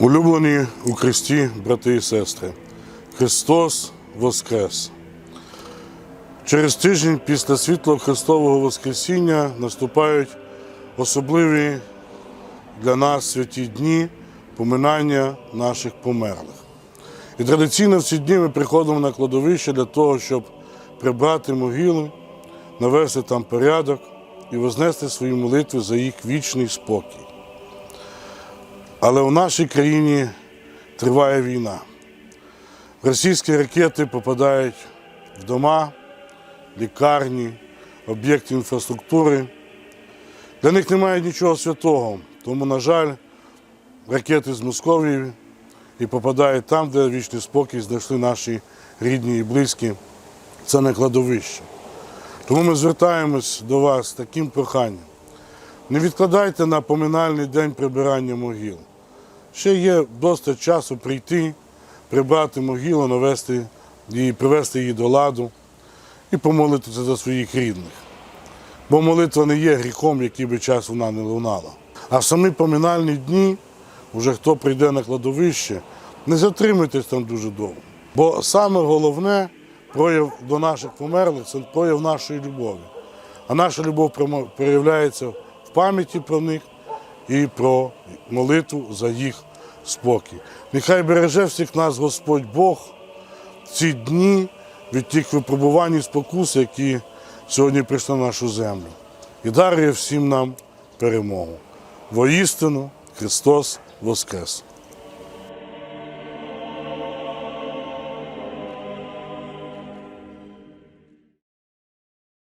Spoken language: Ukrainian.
Улюблені у Христі, брати і сестри, Христос Воскрес! Через тиждень після світлого Христового Воскресіння наступають особливі для нас святі дні поминання наших померлих. І традиційно в ці дні ми приходимо на кладовище для того, щоб прибрати могили, навести там порядок і вознести свої молитви за їх вічний спокій. Але у нашій країні триває війна. Російські ракети попадають в дома, лікарні, об'єкти інфраструктури. Для них немає нічого святого, тому, на жаль, ракети з Московії і попадають там, де вічний спокій знайшли наші рідні і близькі. Це не кладовище. Тому ми звертаємось до вас з таким проханням. Не відкладайте на поминальний день прибирання могил. Ще є досить часу прийти, прибрати могилу, навести її, привести її до ладу і помолитися за своїх рідних. Бо молитва не є гріхом, який би час вона не лунала. А в самі поминальні дні, уже хто прийде на кладовище, не затримуйтесь там дуже довго. Бо саме головне прояв до наших померлих це прояв нашої любові. А наша любов проявляється в пам'яті про них і про молитву за їх спокій. Нехай береже всіх нас Господь Бог ці дні від тих випробувань і спокус, які сьогодні прийшли на нашу землю, і дарує всім нам перемогу. Воістину Христос Воскрес!